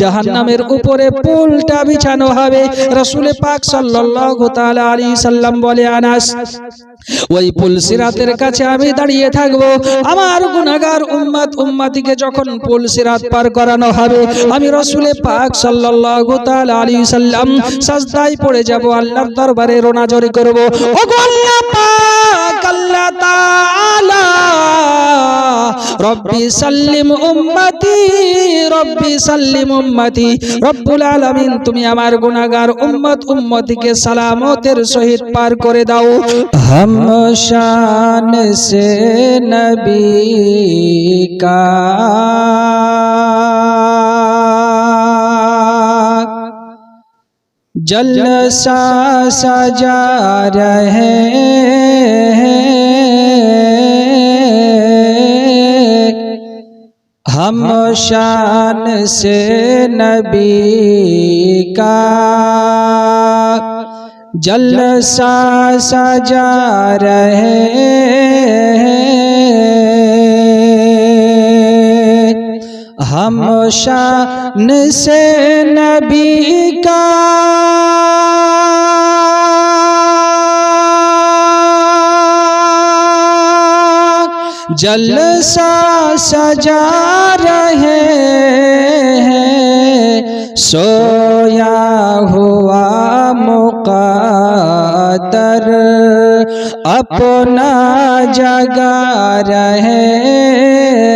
জাহান্নামের উপরে পুলটা বিছানো হবে। রাসূল পাক সাল্লাল্লাহু তাআলা আলাইহি সাল্লাম বলে আনাস ওই পুল সিরাতের কাছে আমি দাঁড়িয়ে থাকব। আমার গুনাহগার উম্মত উম্মতিকে যখন পুল সিরাত পার করানো হবে আমি রাসূল পাক সাল্লাল্লাহু তাআলা আলাইহি সাল্লাম সাজদায় পড়ে যাব আল্লাহর দরবারে রোনাজরি করব। ও গো আল্লাহ পাক আল্লাহ তাআলা রব্বি সাল্লিম উম্মতি রব্বি সাল্লিম উম্মতি রব্বুল আলামিন তুমি আমার গুনাহগার উম্মত উম্মতিকে সালামতের সহিত পার করে দাও हम शान से नबी का जलसा सजा रहे हैं ہم شان سے نبی کا جلسہ سجا رہے ہم شان سے نبی کا جلسہ سجا رہے ہیں، سویا ہوا مقاتر اپنا جگا رہے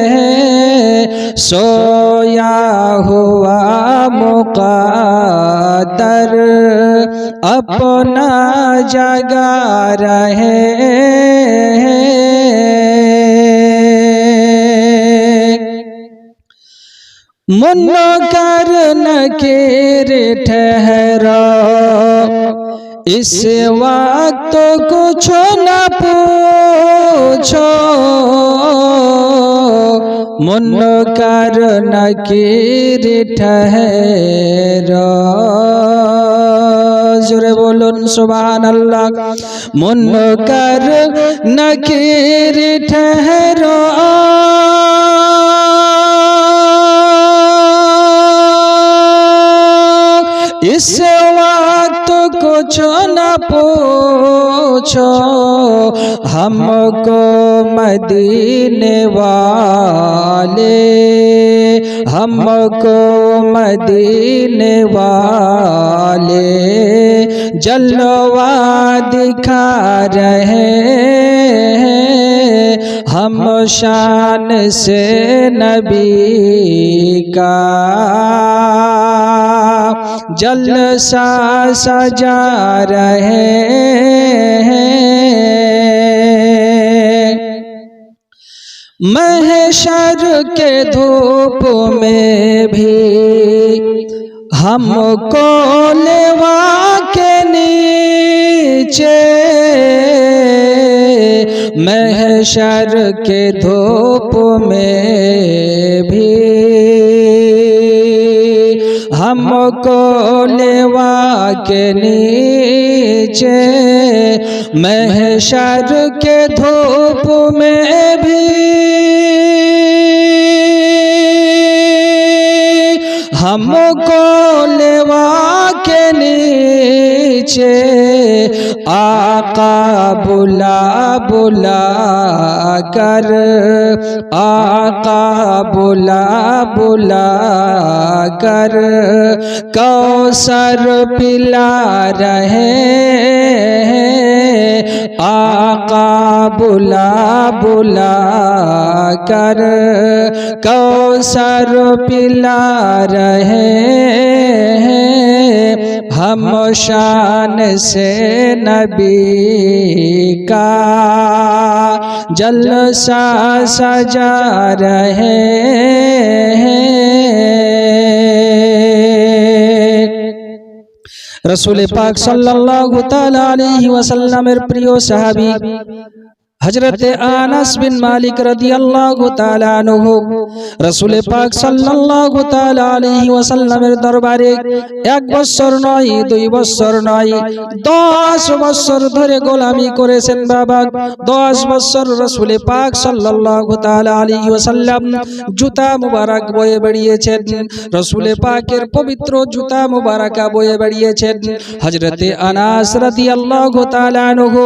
ہیں، سویا ہوا مقاتر اپنا جگا رہے ہیں۔ मुन कर नकेर ठहरो इस वक्त कुछ न पूछो मुन कर नकीर ठहरो জোরে বলুন সুবহান আল্লাহ মুন কর নকির ঠহরো پوچھو نہ پوچھو ہم کو مدینے والے ہم کو مدینے والے، جلوہ دکھا رہے ہیں ہم شان سے نبی کا جلسہ سجا رہے ہیں۔ محشر کے دھوپ میں بھی ہم کو لیوا کے نیچے محشر کے دھوپ میں بھی ہم کو لیوا کے نیچے محشر کے دھوپ میں بھی ہم کو لیوا کے نیچے آقا بلا بلا کر، آقا بلا بلا کر۔ کوثر پلا رہے آقا بلا بلا کر۔ کوثر پلا رہے ہم شان سے نبی کا جلسہ سجا رہے رسول پاک صلی اللہ علیہ وسلم ارپریو صحابی হজরতে আনাস বিন মালিক রাদিয়াল্লাহু তাআলা আনহু রাসূল পাক সাল্লাল্লাহু তাআলা আলাইহি ওয়াসাল্লামের দরবারে এক বছর নয়, দুই বছর নয়, দশ বছর ধরে গোলামি করেছেন বাবা। দশ বছর রাসূল পাক সাল্লাল্লাহু তাআলা আলাইহি ওয়াসাল্লাম জুতা মুবারক বয়ে বেরিয়েছেন রাসূল পাকের পবিত্র জুতা মুবারাকা বয়ে বেরিয়েছেন হযরতে আনাস রাদিয়াল্লাহু তাআলা আনহু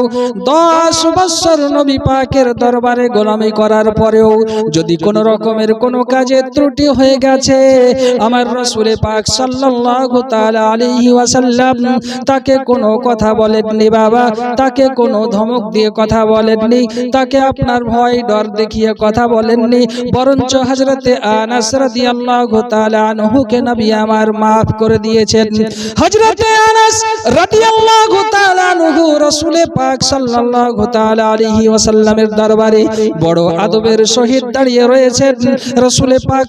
দশ বছর নবী পাকের দরবারে গোলামি করার পরেও যদি কোন রকমের কোনো কাজে ত্রুটি হয়ে গেছে, আমার রসুলে পাক তাআলা আলাইহি ওয়াসাল্লাম তাকে কোনো কথা বলেননি বাবা, তাকে কোনো ধমক দিয়ে কথা বলেননি, তাকে আপনার ভয় ডর দেখিয়ে কথা বলেননি, বরঞ্চ হযরতে আনাস তাআলা আনহুকে নবী আমার maaf করে দিয়েছেন। হযরতে আনাস রাদিয়াল্লাহু তাআলা আনহু রাসূলে পাক তাআলা আলাইহি ওয়াসাল্লামের দরবারে বড় আদবের সহিত দাঁড়িয়ে রয়েছেন রসুলে পাক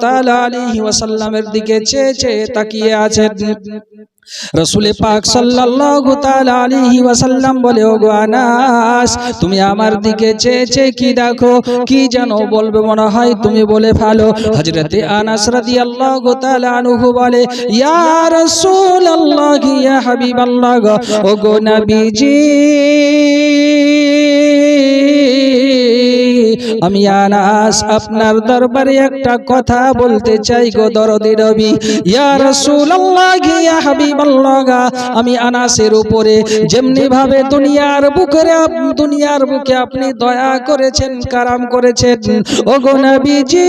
তাআলা আলাইহি ওয়াসাল্লামের দিকে চেয়ে চেয়ে তাকিয়ে আছেন। রসুল পাক সাল্লাল্লাহু তাআলা আলাইহি বলে, ওগো আনাস, তুমি আমার দিকে চেয়ে চেয়ে কি দেখো? কি যেন বলবে মনে হয় তুমি বলে ভালো হযরতে আনাস রাদিয়াল্লাহু তাআলা আনহু বলে, ইয়া রাসূলুল্লাহ, ইয়া হাবিবাল্লাহ, ওগো নবীজি আমি আনাস, আপনার দরবারে একটা কথা বলতে চাই গো দরদি রবি। ইয়া রাসূলুল্লাহ আমি আনাসের উপরে যেমনি ভাবে দুনিয়ার বুকে দুনিয়ার বুকে আপনি দয়া করেছেন, কারাম করেছেন, ওগো নবীজি,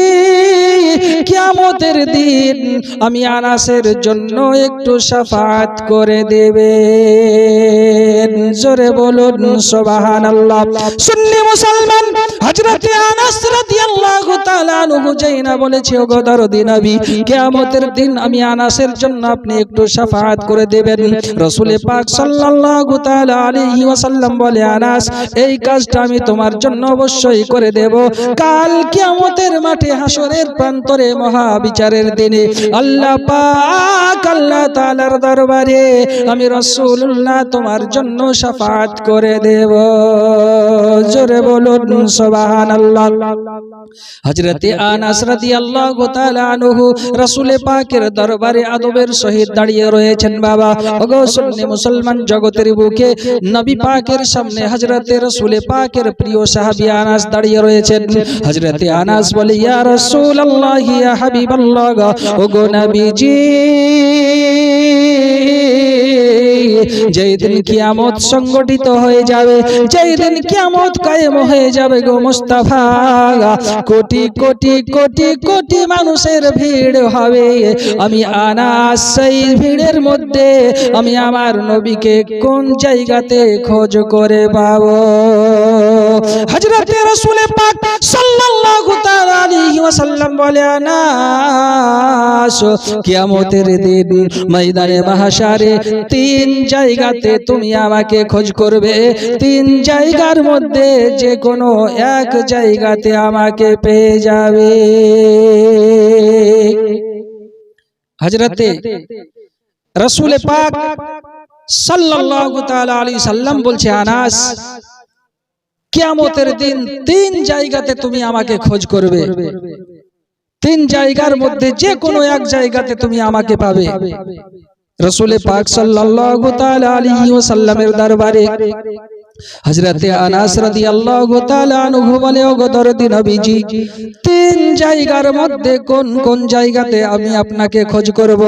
কিয়ামতের দিন আমি আনাসের জন্য একটু শাফাত করে দেবেন। জোরে বলুন, সুবহানাল্লাহ। সুন্নি মুসলমান, হযরতে করে রাসূল প্রান্তরে মহা বিচারের দিনে আল্লাহ পাক আল্লাহ দরবারে আমি রাসূলুল্লাহ তোমার জন্য শাফাআত করে দেব। জোরে বলুন, সুবহানাল্লাহ। হযরতে আনাস রাদিয়াল্লাহু তাআলা আনহু রাসূল পাকের দরবারে আদবের সহিত দাঁড়িয়ে রয়েছেন বাবা। ওগো সুন্নি মুসলমান জগতের বুকে নবী পাকের সামনে হযরতে রাসূল পাকের প্রিয় সাহাবী আনাস দাঁড়িয়ে রয়েছেন। হযরতে আনাস বলে ইয়া রাসূলুল্লাহ ইয়া হাবিবাল্লাহ ওগো নবীজি যেই দিন কিয়ামত সংগঠিত হয়ে যাবে যেই দিন কিয়ামত কায়েম হয়ে যাবে গো মুস্তাফা। কোটি কোটি কোটি কোটি মানুষের ভিড় হবে। আমি আনাস সেই ভিড়ের মধ্যে আমি আমার নবীকে কোন জায়গাতে খোঁজ করে পাবো? হযরতে রাসূল পাক সাল্লাল্লাহু তাআলা আলাইহি ওয়াসাল্লাম বলে, আনাস, কিয়ামতের দিন ময়দানে মাহশারে তিন জায়গাতে তুমি আমাকে খোঁজ করবে। তিন জায়গার মধ্যে যে কোনো এক জায়গাতে আমাকে পেয়ে যাবে। হজরতে রসুল পাক সাল্লাল্লাহু তাআলা আলাইহি সাল্লাম বলছে, আনাস কিয়ামতের দিন তিন জায়গাতে তুমি আমাকে খোঁজ করবে। তিন জায়গার মধ্যে যে কোনো এক জায়গাতে তুমি আমাকে পাবে। রসুলে পাক সাল্লাল্লাহু তাআলা আলাইহি ওয়াসাল্লামের দরবারে হযরতে আনাস রাদিয়াল্লাহু তাআলা আনহু বলে, ওগো দরদি নবীজি, তিন জায়গার মধ্যে কোন কোন জায়গাতে আমি আপনাকে খোঁজ করব?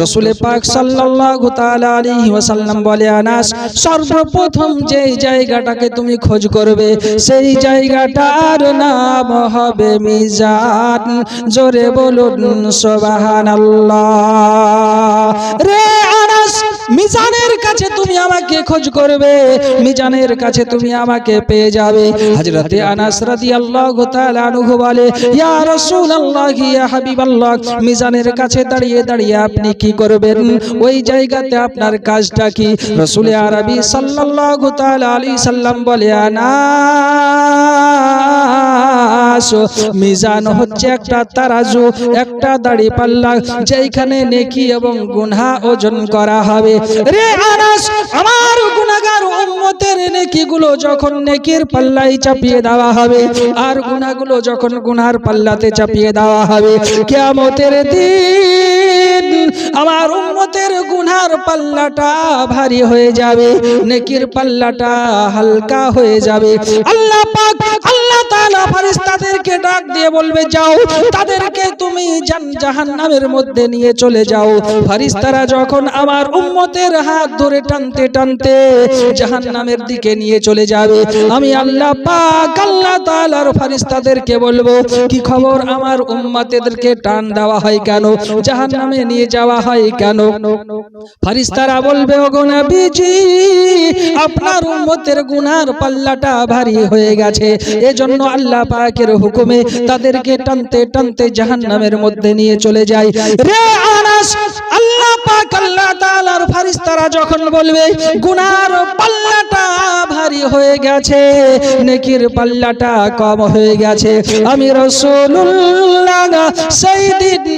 রসুলে পাক সাল্লাল্লাহু তাআলা আলাইহি ওয়াসাল্লাম বলে, আনাস, সর্বপ্রথম যে জায়গাটাকে তুমি খোঁজ করবে, সেই জায়গাটার নাম হবে মিজান। জোরে বলুন, সুবহানাল্লাহ। রে মিজানের কাছে তুমি আমাকে খোঁজ করবে, মিজানের কাছে তুমি আমাকে পেয়ে যাবে। হযরতে আনাস রাদিয়াল্লাহু তাআলা আনহু বলে, ইয়া রাসূলুল্লাহ, ইয়া হাবিবাল্লাহ, মিজানের কাছে দাঁড়িয়ে দাঁড়িয়ে আপনি কি করবেন? ওই জায়গাতে আপনার কাজটা কি? রাসূল আরবি সাল্লাল্লাহু তাআলা আলাইহি সাল্লাম বলে আনাস আনাস মিজান হচ্ছে একটা তারাজু, একটা দাড়ি পাল্লা যেখানে নেকি এবং গুনহা ওজন করা হবে। রে আনাস, আমার গুনাহগার উম্মতের নেকিগুলো যখন নেকির পাল্লাই চাপিয়ে দেওয়া হবে, আর গুনাগুলো যখন গুনহার পাল্লাতে চাপিয়ে দেওয়া হবে, কিয়ামতের দিন আমার উম্মতের গুনহার পাল্লাটা ভারী হয়ে যাবে, নেকির পাল্লাটা হালকা হয়ে যাবে। আল্লাহ পাক, আল্লাহ তাআলা ফেরেশতাদেরকে ডাক দিয়ে বলবে, যাও, তাদেরকে তুমি জাহান্নামের মধ্যে নিয়ে চলে যাও। ফেরেশতারা যখন আমার উম্মতের হাত ধরে টানতে টানতে জাহান্নামের দিকে নিয়ে চলে যাবে, আমি আল্লাহ পাক, আল্লাহ তাআলার ফেরেশতাদেরকে বলব, কি খবর আমার উম্মতেদেরকে টান দেওয়া হয় কেন? জাহান্নামে নিয়ে যাওয়া হয় কেন? ফারিস্তারা বলবে, ওগো বিজি আপনার উম্মতের গুনার পাল্লাটা ভারী হয়ে গেছে। এজন্য আল্লাহ পাকের হুকুমে তাদেরকে টানতে টানতে জাহান্নামের মধ্যে নিয়ে চলে যায়। রে আনাস পাক আল্লাহ তাআলার ফেরেশতারা যখন বলবে, গুনার পাল্লাটা ভারী হয়ে গেছে, নেকির পাল্লাটা কম হয়ে গেছে, আমি রাসূলুল্লাহ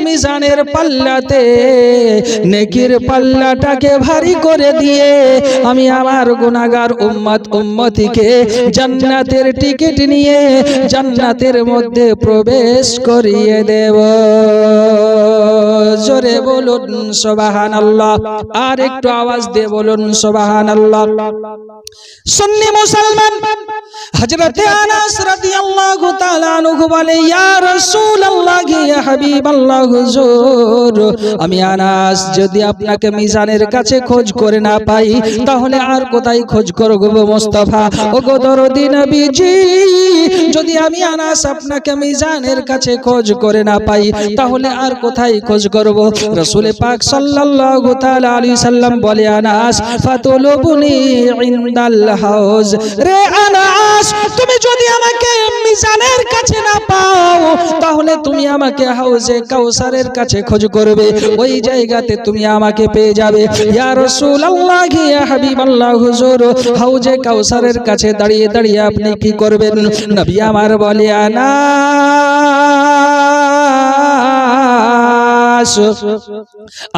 মিজানের পাল্লাতে নেকির পাল্লাটাকে ভারী করে দিয়ে আমি আমার গুনাহগার উম্মত উম্মতিকে জান্নাতের টিকিট নিয়ে জান্নাতের মধ্যে প্রবেশ করিয়ে দেব। জোরে বলুন সুবহানাল্লাহ। আর একটু আওয়াজ দিয়ে বলুন হুজুর, আমি আনাস, যদি আপনাকে মিজানের কাছে খোঁজ করে না পাই, তাহলে আর কোথায় খোঁজ করব মুস্তাফা? যদি আমি আনাস আপনাকে মিজানের কাছে খোঁজ করে না পাই, তাহলে আর কোথায় খোঁজ করব? রাসূল পাক সাল্লাল্লাহু তাআলা আলাইহি সাল্লাম বলে, আনাস ইনদাল হাউজ। রে আনাস, তুমি যদি আমাকে মিজানের কাছে না পাও, তাহলে তুমি আমাকে হাউজে কাউসারের কাছে খোঁজ করবে। ওই জায়গাতে তুমি আমাকে পেয়ে যাবে। ইয়া রাসূলুল্লাহ, ইয়া হাবিবাল্লাহ, হুজুর, হাউজে কাউসারের কাছে দাঁড়িয়ে দাঁড়িয়ে আপনি কি করবেন? নবী আমার বলে আনা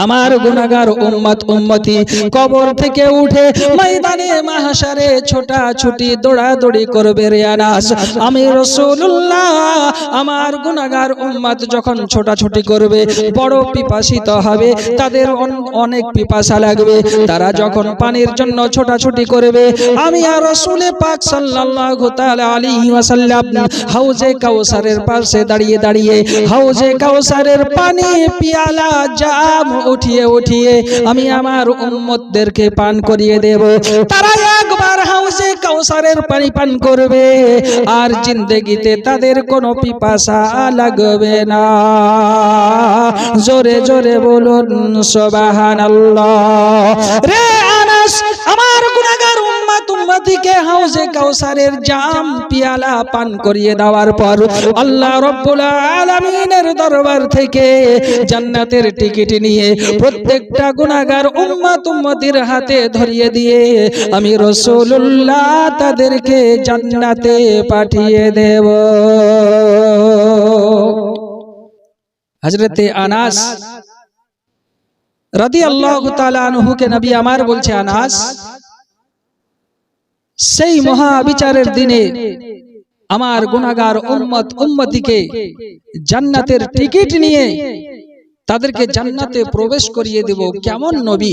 আমার গুনাহগার উম্মত, উম্মতি কবর থেকে উঠে ময়দানে মাহশারে ছোটা ছুটি দৌড়াদৌড়ি করবে রে আনাস। আমি রাসূলুল্লাহ, আমার গুনাহগার উম্মত যখন ছোটাছুটি করবে, বড় পিপাসিত হবে, তাদের অনেক পিপাসা লাগবে। তারা যখন পানির জন্য ছোটাছুটি করবে, আমি আর রাসূলে পাক সাল্লাল্লাহু তাআলা আলাইহি ওয়াসাল্লাম হাউজে কাউসারের পাশে দাঁড়িয়ে দাঁড়িয়ে, হাউজে কাউসারের পানি পিয়ালা জাম উঠিয়ে উঠিয়ে আমি আমার উম্মতদেরকে পান করিয়ে দেব। তারা একবার হাউজে কাউসারের পানি পান করবে আর জিন্দেগিতে তাদের কোনো পিপাসা লাগবে না। জোরে জোরে বলুন, সুবহানাল্লাহ। রে আনাস, আমার উম্মতিকে হাউজে কাউসারের জাম পিয়ালা পান করিয়ে দেওয়ার পর আল্লাহ রব্বুল আলামিনের দরবার থেকে জান্নাতের টিকিট নিয়ে প্রত্যেকটা গুনাহগার উম্মত উম্মতির হাতে ধরিয়ে দিয়ে আমি রাসূলুল্লাহ তাদেরকে জান্নাতে পাঠিয়ে দেব। হযরতে আনাস রাদিয়াল্লাহু তাআলা আনহুকে নবী আমার বলছে, আনাস সেই মহা বিচারের দিনে আমার গুনাহগার উম্মত উম্মতিকে জান্নাতের টিকিট নিয়ে তাদেরকে জান্নাতে প্রবেশ করিয়ে দেব কেমন নবী?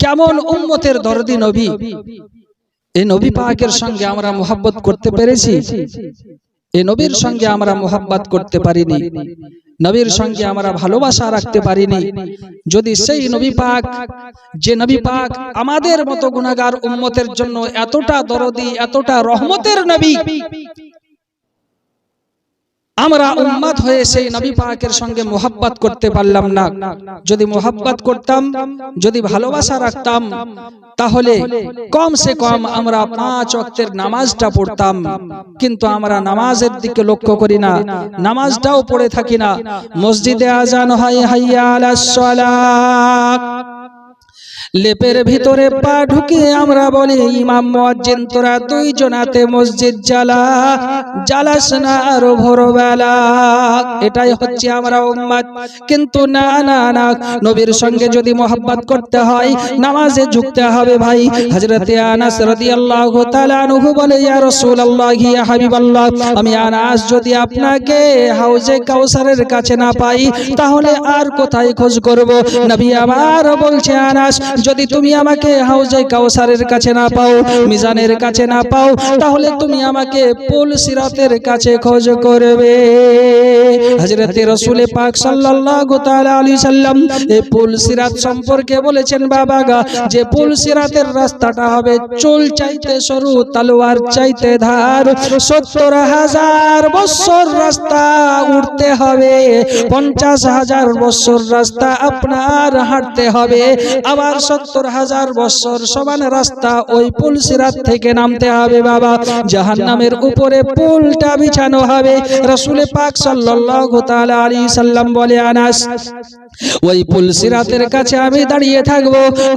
কেমন উম্মতের দরদি নবী? এই নবী পাকের সঙ্গে আমরা মোহাব্বত করতে পেরেছি? এই নবীর সঙ্গে আমরা মোহাব্বত করতে পারিনি। নবীর সঙ্গে আমরা ভালোবাসা রাখতে পারিনি। যদি সেই নবী পাক যে নবী পাক আমাদের মতো গুণাগার উন্মতের জন্য এতটা দরদি এতটা রহমতের নবী। আমরা উম্মত হয়ে সেই নবী পাকের সঙ্গে মোহাব্বত করতে পারলাম না। যদি মোহাব্বত করতাম, যদি ভালোবাসা রাখতাম, তাহলে কম সে কম আমরা পাঁচ ওয়াক্তের নামাজটা পড়তাম। কিন্তু আমরা নামাজের দিকে লক্ষ্য করি না, নামাজটাও পড়ে থাকি না। মসজিদে আজান হয় হাইয়া আলাস সালাহ লেপের ভিতরে পা ঢুকিয়ে আমরা বলি ইমাম মুয়াজ্জিন তোরা দুইজনাতে মসজিদ জ্বালা জ্বালাস না আর ভোরবেলা। এটাই হচ্ছে আমরা উম্মত কিন্তু না না না নবীর সঙ্গে যদি মোহাব্বত করতে হয় নামাজে ঝুঁকতে হবে ভাই। হযরতে আনাস রাদিয়াল্লাহু তাআলা আনহু বলে ইয়া রাসূলুল্লাহ ইয়া হাবিবাল্লাহ আমি আনাস যদি আপনাকে হাউজে কাউসারের কাছে না পাই তাহলে আর কোথায় খোঁজ করব? নবী আমার বলছে আনাস যদি তুমি আমাকে হাউজে কাউসারের কাছে না পাও, মিজানের কাছে না পাও, তাহলে তুমি আমাকে পুল সিরাতের কাছে খোঁজ করবে। হযরতে রাসূল পাক সাল্লাল্লাহু তাআলা সাল্লাম এই পুল সিরাত সম্পর্কে বলেছেন, বাবা গা, যে পুল সিরাতের রাস্তাটা হবে চুল চাইতে সরু, তলোয়ার চাইতে ধার। সত্তর হাজার বছর রাস্তা উঠতে হবে, পঞ্চাশ হাজার বছর রাস্তা আপনার হাঁটতে হবে। আবার সত্তর হাজার বছর সমান রাস্তা ওই পুল সিরাত থেকে নামতে হবে বাবা। জাহান নামের উপরে পুলটা বিছানো হবে। রসুল পাক সাল্লাল্লাহু আলাইহি সাল্লাম বলে, আনাস, ওই পুল সিরাতের কাছে আমি দাঁড়িয়ে থাকব।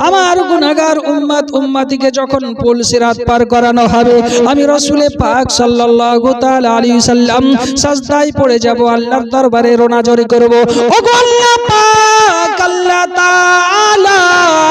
আমার গুনাহগার উম্মত উম্মতিকে যখন পুল সিরাত পার করানো হবে, আমি রসুলে পাক সাল্লাল্লাহু আলাইহি সাল্লাম সাজদায় পড়ে যাব, আল্লাহর দরবারে রোনাজরি করব। আল্লাহ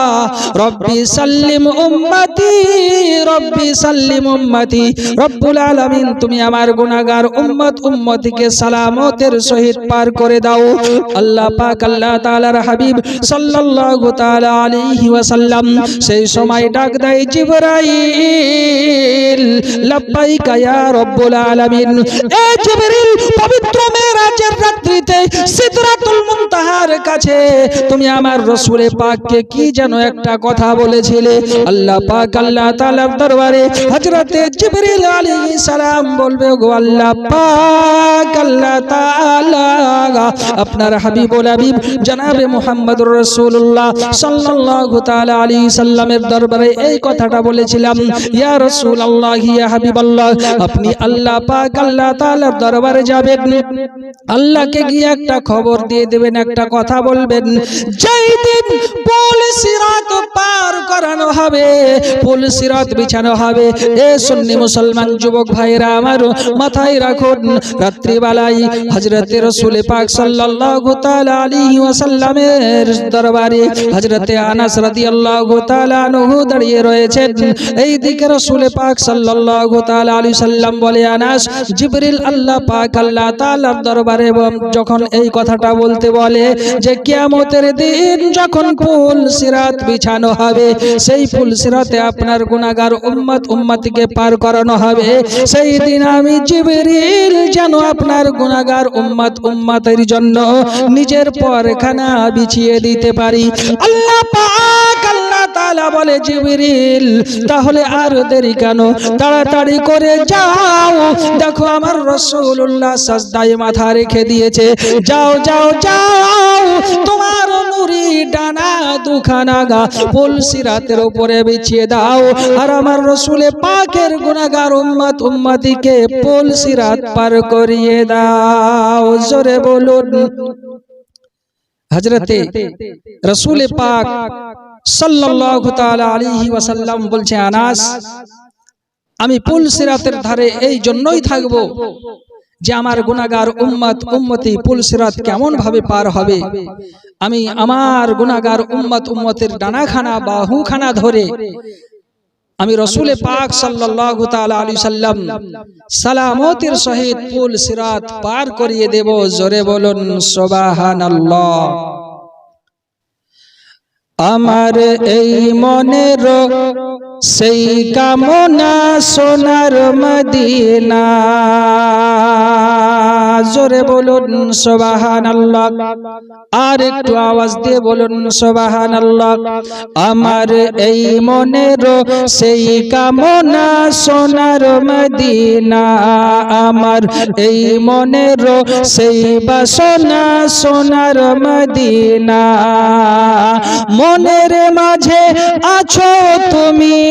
রব্বি সাল্লিম উম্মতি, রব্বি সাল্লিম উম্মতি। রব্বুল আলামিন, তুমি আমার গুনাহগার উম্মত উম্মতিকে সালামতের সহিত পার করে দাও। আল্লাহ পাক, আল্লাহ তাআলার হাবিব সাল্লাল্লাহু তাআলা আলাইহি ওয়াসাল্লাম, সেই সময় ডাক দেয় জিবরাইল, লাব্বাইকা ইয়া রব্বুল আলামিন, এ জিবরিল পবিত্র মেরাজের রাত্রিতে সিদরাতুল মুনতাহার কাছে, তুমি আমার রাসূলে পাককে কি যেন একটা কথা বলেছিলে। আল্লাহ পাক, আল্লাহ তাআলার দরবারে হযরতে জিবরিল আলাইহিস সালাম বলবে গো আল্লাহ পাক, আল্লাহ তাআলা, আপনার হাবিবুল হাবিব জনাবে মুহাম্মদুর রাসূলুল্লাহ সাল্লাল্লাহু তাআলা আলাইহি সাল্লামের দরবারে এই কথাটা বলেছিলাম, ইয়া রাসূলুল্লাহ, ইয়া হাবিবাল্লাহ, আপনি আল্লাহ পাক, আল্লাহ তাআলার দরবারে যাবেন। আল্লাহকে গিয়ে একটা খবর দিয়ে দেবেন, একটা কথা বলবেন। যেই দিন পুল বিছানো হবে। এ সুন্নি মুসলমান যুবক ভাইরা আমার মাথায় হযরতে আনাস দাঁড়িয়ে রয়েছেন। এই দিকে রাসূল পাক সাল্লাল্লাহু তাআলা সাল্লাম বলে, আনাস, জিবরিল আল্লাহ পাক আল্লাহ তাআলার দরবারে যখন এই কথাটা বলতে বলে যে, কিয়ামতের দিন যখন পুল সিরাত বিছানো হবে। সেই ফুল সিরাতে আপনার গুণাগার উম্মত উম্মতকে পার করানো হবে। সেই দিন আমি জিবরিল যেন আপনার গুণাগার উম্মত উম্মতের জন্য নিজের পরখানা বিছিয়ে দিতে পারি। আল্লাহ পাক আল্লাহ তাআলা বলে তাহলে আর দেরি কেন? তাড়াতাড়ি করে যাও। দেখো, আমার সাজদায় মাথা রেখে দিয়েছে। যাও যাও যাও, তোমার ডানা দুখানা গা উপরে বিছিয়ে দাও। আর আমার রসুলে গুনাহগার উম্মত সিরাত পার করিয়ে দাও। জোরে বলুন। হযরতে রসুল পাক ওয়াসাল্লাম বলছে, আনাস, আমি পুল সিরাতের ধারে এই জন্যই থাকব যে আমার গুনাহগার উম্মত উম্মতি পুল সিরাত কেমন ভাবে পার হবে। আমি আমার গুনাহগার উম্মত উম্মতের ডানাখানা বাহুখানা ধরে আমি রসুলে পাক তাআলা আলাইহি সাল্লাম সালামতের সহিত পুল সিরাত পার করিয়ে দেব। জোরে বলুন, সুবহানাল্লাহ। আমার এই মনের সেই কামনা সোনার মদিনা। জোরে বলুন সোবাহান আর একটু আওয়াজ দিয়ে বলুন সোবাহান আমার এই মনের সেই কামনা সোনার মদিনা। আমার এই মনের সেই বাসনা সোনার মদিনা। মনের মাঝে আছো তুমি।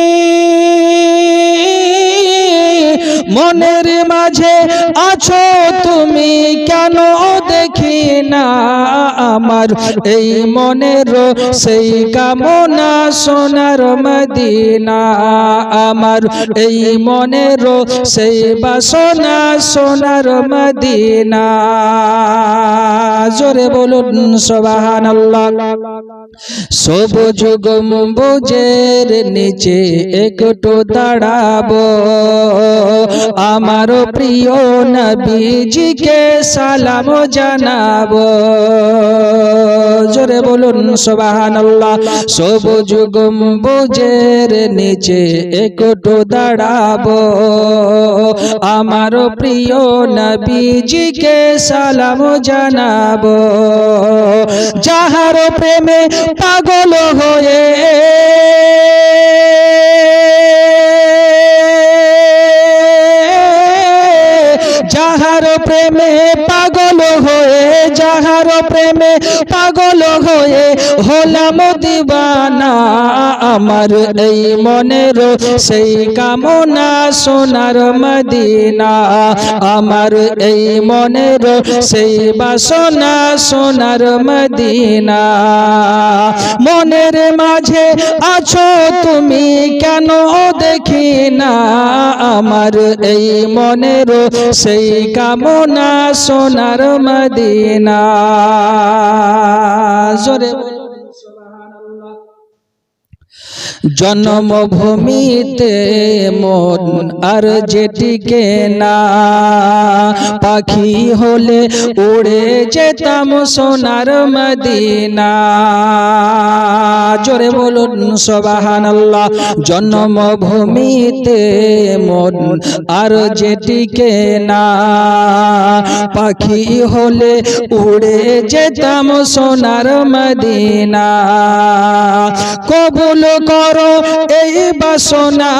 মনের মাঝে আছো তুমি কেন দেখি না আমার? এই মনের সেই কামনা সোনার মদিনা আমার। এই মনের সেই বাসনা সোনার মদিনা। জোরে বলুন সবাহান সবুজ গম্বুজের নিচে একটু দাঁড়াবো। আমার প্রিয় নবীজিকে সালাম জানাব। জোরে বলুন সোবাহান সবুজ গম্বুজের নিচে একটু দাঁড়াব। আমার প্রিয় নবীজিকে সালাম জানাব। যাহার প্রেমে পাগল হয়ে যাহার প্রেমে পাগল হয়ে যাহার প্রেমে পাগল হয়ে হলাম দিবানা। আমার এই মনের সেই কামনা সোনার মদিনা। আমার এই মনের সেই বাসনা সোনার মদিনা। মনের মাঝে আছো তুমি কেন দেখি না? আমার এই মনের সেই কামনা সোনার মদিনা। জোরে জন্মভূমিতে মন আর যেটিকে না পাখি হলে উড়ে যেতাম সোনার মদিনা। জোরে বলুন সবাহান আল্লাহ জন্মভূমিতে মন আর যেটিকে না পাখি হলে উড়ে যেতাম সোনার মদিনা। কবুল করো এই বাসনা।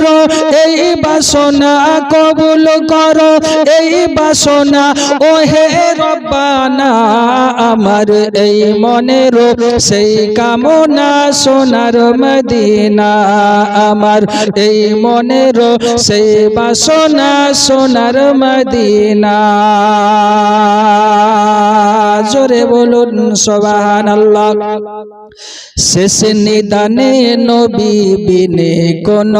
করো, এই বাসনা কবুল করো, এই বাসনা ও হে রব্বানা, আমার এই মনের সেই কামনা সোনার মদিনা, আমার এই মনের সেই বাসনা সোনার মদিনা। জোরে বলুন সবাহান শেষ নিদানে নবী বিনে কোন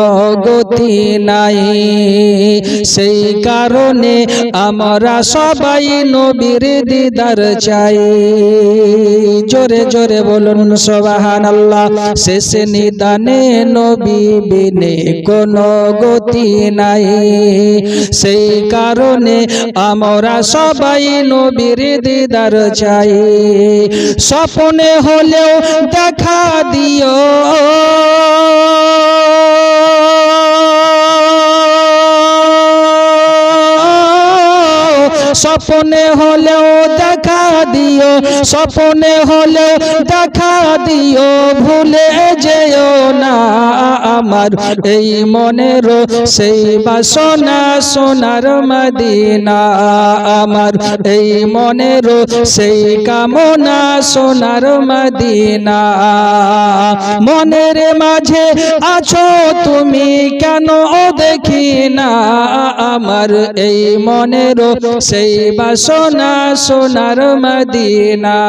গতি নাই। সেই কারণে আমরা সবাই নবীর দিদার চাই। জোরে জোরে বলুন সবাহান আল্লাহ শেষ নিদানে নবী বিনে কোন গতি নাই। সেই কারণে আমরা সবাই নবীর দিদার চাই। স্বপ্নে হলেও দেখা দিও। স্বপ্নে হলেও দেখা দিও, স্বপ্নে হলেও দেখা দিও, ভুলে যেও না আমার। এই মনের সেই বাসনা সোনার মদিনা আমার। এই মনের সেই কামনা সোনার মদিনা। মনের মাঝে আছো তুমি কেন দেখি না আমার। এই মনের সেই বাসনা সোনার মদিনা।